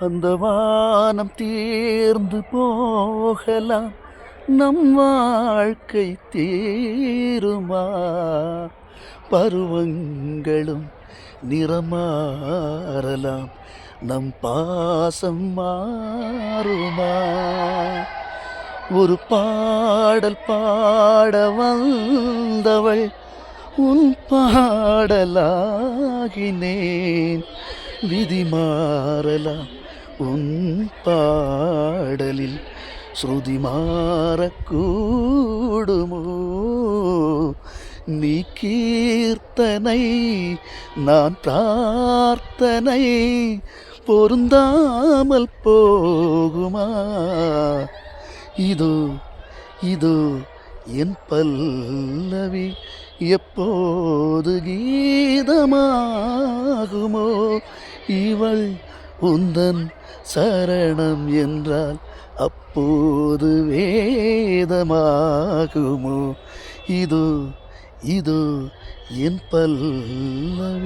அந்த வானம் தீர்ந்து போகலாம். நம் வாழ்க்கை தீருமா? பருவங்களும் நிறமாறலாம். நம் பாசம் மாறுமா? ஒரு பாடல் பாட வந்தவள் உன் பாடலாகினேன். விதி மாறலாம் உன் பாடலில் ஸ்ருதி மாறக்கூடுமோ நீ கீர்த்தனை நான் பிரார்த்தனை பொருந்தாமல் போகுமா? இதோ இதோ என் பல்லவி எப்போது கீதமாகுமோ? இவள் உந்தன் சரணம் என்றால் அப்போது வேதமாகுமோ? இதோ இதோ என் பல்லவி.